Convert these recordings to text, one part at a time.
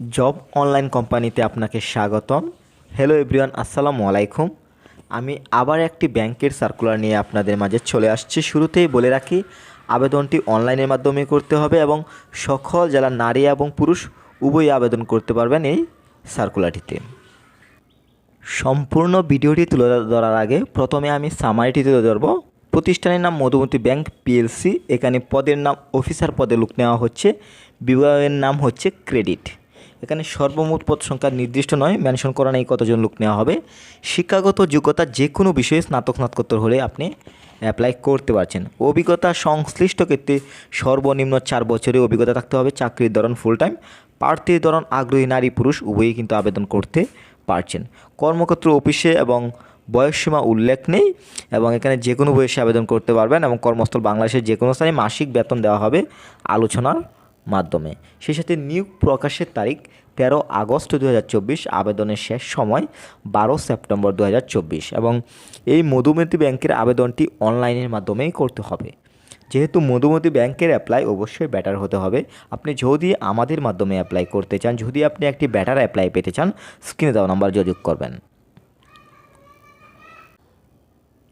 Job online কোম্পানিতে আপনাকে স্বাগতম। হ্যালো এভরিওয়ান আসসালামু আলাইকুম। আমি আবার একটি ব্যাংকের সার্কুলার নিয়ে আপনাদের মাঝে চলে আসছি। শুরুতেই বলে রাখি, আবেদনটি অনলাইনের মাধ্যমে করতে হবে এবং সকল জেলার নারী এবং পুরুষ উভয়ই আবেদন করতে পারবেন এই সার্কুলারটিতে সম্পূর্ণ ভিডিওটি তুলে ধরার আগে প্রথমে আমি সামারিটি তুলে ধরব। প্রতিষ্ঠানের নাম মধুমতি ব্যাংক পিএলসি। এখানে পদের নাম অফিসার পদে লোক নেওয়া হচ্ছে। বিভাগের নাম হচ্ছে ক্রেডিট এখানে সর্বমোট পদ সংখ্যা নির্দিষ্ট নয় মেনশন করা নেই কতজন লোক নেওয়া হবে। শিক্ষাগত যোগ্যতা যে কোনো বিষয়ে স্নাতক স্নাতকোত্তর হলে আপনি অ্যাপ্লাই করতে পারছেন। অভিজ্ঞতা সংশ্লিষ্ট ক্ষেত্রে সর্বনিম্ন চার বছরের অভিজ্ঞতা থাকতে হবে, চাকরির ধরন ফুল টাইম প্রার্থীর ধরন আগ্রহী নারী পুরুষ, উভয়ই কিন্তু আবেদন করতে পারছেন। কর্মক্ষেত্র, অফিসে এবং বয়সসীমা উল্লেখ নেই এবং এখানে যে কোনো বয়সে আবেদন করতে পারবেন এবং কর্মস্থল বাংলাদেশের যে কোনো স্থানে মাসিক বেতন দেওয়া হবে। আলোচনার মাধ্যমে। সেই সাথে নিয়োগ প্রকাশের তারিখ তেরো আগস্ট দু হাজার চব্বিশ, আবেদনের শেষ সময় বারো সেপ্টেম্বর দু হাজার চব্বিশ এবং এই মধুমতি ব্যাংকের আবেদনটি অনলাইনের মাধ্যমেই করতে হবে। যেহেতু মধুমতি ব্যাংকের অ্যাপ্লাই অবশ্যই ব্যাটার হতে হবে। আপনি যদি আমাদের মাধ্যমে অ্যাপ্লাই করতে চান, যদি আপনি একটি ব্যাটার অ্যাপ্লাই পেতে চান স্ক্রিনে দেওয়া নাম্বার যোগাযোগ করবেন।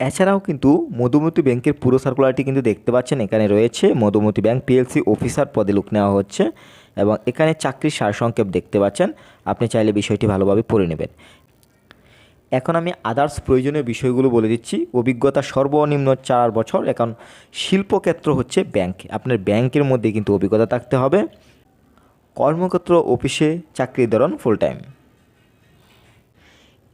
এছাড়াও কিন্তু মধুমতি ব্যাংকের পুরো সার্কুলারটি কিন্তু দেখতে পাচ্ছেন। এখানে রয়েছে মধুমতি ব্যাংক পিএলসি অফিসার পদে লোক নেওয়া হচ্ছে এবং এখানে চাকরির সারসংক্ষেপ দেখতে পাচ্ছেন। আপনি চাইলে বিষয়টি ভালোভাবে পড়ে নেবেন। এখন আমি আদার্স প্রয়োজনীয় বিষয়গুলো বলে দিচ্ছি। অভিজ্ঞতা সর্বনিম্ন চার বছর। এখন শিল্পক্ষেত্র হচ্ছে ব্যাংক আপনার ব্যাংকের মধ্যে কিন্তু অভিজ্ঞতা থাকতে হবে। কর্মক্ষেত্র অফিসে চাকরির ধরন ফুল টাইম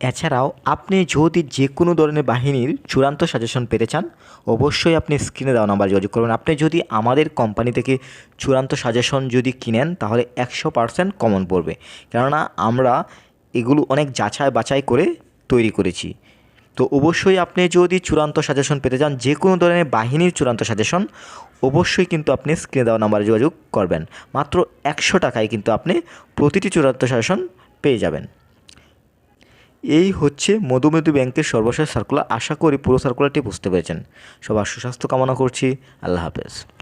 এছাড়াও আপনি যদি যে কোনো ধরনের বাহিনীর চূড়ান্ত সাজেশন পেতে চান, অবশ্যই আপনি স্ক্রিনে দেওয়া নাম্বার যোগাযোগ করবেন। আপনি যদি আমাদের কোম্পানি থেকে চূড়ান্ত সাজেশন যদি কিনেন, তাহলে একশো পার্সেন্ট কমন পড়বে। কেননা আমরা এগুলো অনেক যাচাই বাছাই করে তৈরি করেছি। তো অবশ্যই আপনি যদি চূড়ান্ত সাজেশন পেতে চান যে কোনো ধরনের বাহিনীর চূড়ান্ত সাজেশন অবশ্যই কিন্তু আপনি স্ক্রিনে দেওয়া নাম্বারে যোগাযোগ করবেন। মাত্র একশো টাকায় কিন্তু আপনি প্রতিটি চূড়ান্ত সাজেশন পেয়ে যাবেন। এই হচ্ছে মধুমেধু ব্যাংকের সর্বশেষ সার্কুলার আশা করি পুরো সার্কুলারটি বুঝতে পেরেছেন। সবার সুস্বাস্থ্য কামনা করছি। আল্লাহ হাফেজ।